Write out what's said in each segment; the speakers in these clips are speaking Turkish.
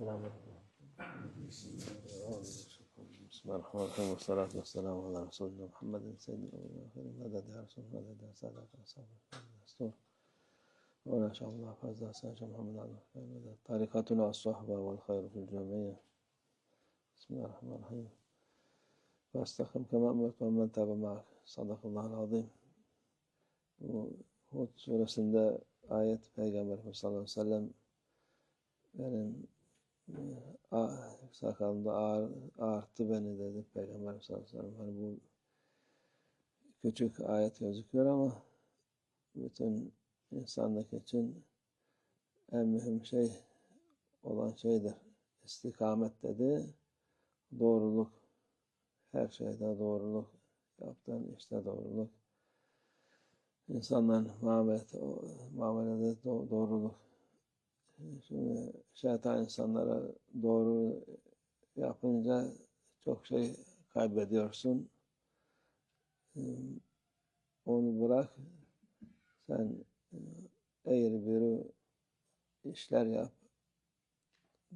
السلام بسم الله الرحمن الرحيم والصلاة والسلام على رسولنا محمد سيد الأولين رسول سادة أصحاب الدستور شاء الله فاز محمد على مدد. طريقتنا الصحبة والخير في الجميع. بسم الله الرحمن الرحيم. كما أمرت ومن تاب معك. صدق الله العظيم. Hud suresinde ayet Peygamber sallallahu sakalımda ağır, ağarttı beni dedi Peygamber sallallahu aleyhi ve sellem. Hani bu küçük ayet gözüküyor ama bütün insanlık için en mühim şey olan şeydir. İstikamet dedi. Doğruluk. Her şeyde doğruluk. Yaptığın işte doğruluk. İnsanların muamelede doğruluk. Şimdi şeytan insanlara doğru yapınca çok şey kaybediyorsun. Onu bırak. Sen eğri bir işler yap.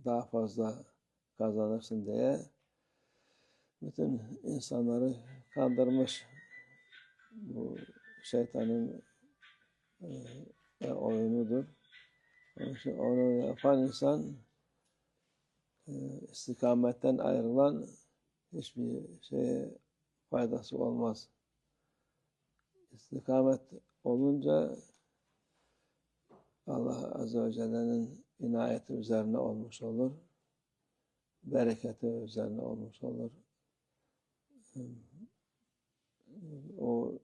Daha fazla kazanırsın diye bütün insanları kandırmış bu şeytanın e, oyunudur. İçin onu yapan insan e, istikametten ayrılan hiçbir şeye faydası olmaz. İstikamet olunca Allah Azze ve Celle'nin inayeti üzerine olmuş olur. Bereketi üzerine olmuş olur. O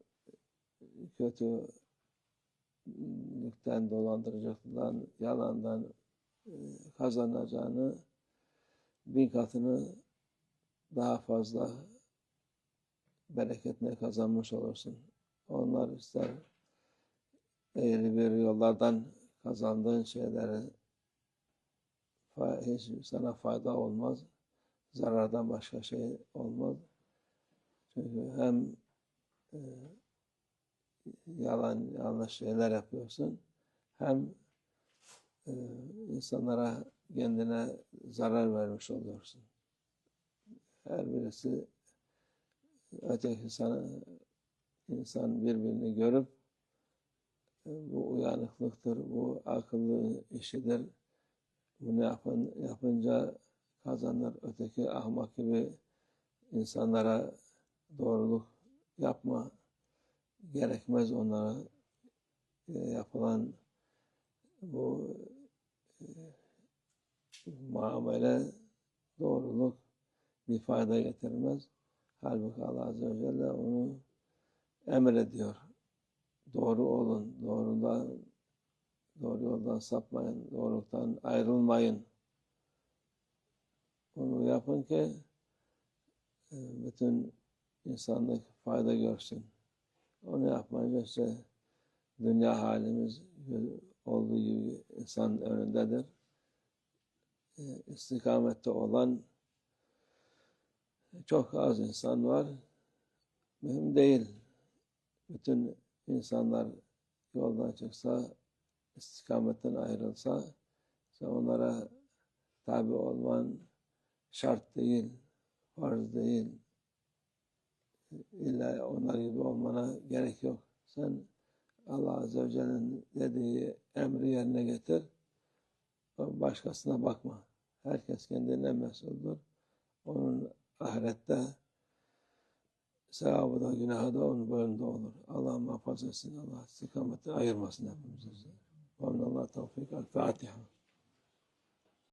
kötülükten, dolandırıcılıktan, yalandan kazanacağını bin katını daha fazla bereketle kazanmış olursun. Onlar ister eğri bir yollardan kazandığın şeyleri hiç sana fayda olmaz. Zarardan başka şey olmaz. Çünkü hem e, yalan yanlış şeyler yapıyorsun hem e, insanlara kendine zarar vermiş oluyorsun. Her birisi öteki sana, insan birbirini görüp e, bu uyanıklıktır, bu akıllı işidir. Bunu yapın, yapınca kazanır. Öteki ahmak gibi insanlara doğruluk yapma. Gerekmez onlara e, yapılan bu e, muamele doğruluk bir fayda getirmez. Halbuki Allah Azze ve Celle onu emrediyor. Doğru olun, doğrudan, doğru yoldan sapmayın, doğruluktan ayrılmayın. Bunu yapın ki e, bütün insanlık fayda görsün. Onu yapmayınca işte dünya halimiz olduğu gibi insan önündedir. İstikamette olan çok az insan var. Mühim değil. Bütün insanlar yoldan çıksa, istikametten ayrılsa, sen onlara tabi olman şart değil, farz değil. İlla onlar gibi olmana gerek yok. Sen Allah Azze ve Celle'nin dediği emri yerine getir. Başkasına bakma. Herkes kendine mesuldür. Onun ahirette sevabı da günahı da onun boyunda olur. Allah muhafaza etsin. Allah istikameti ayırmasın hepimize. Allah tevfik. El Fatiha.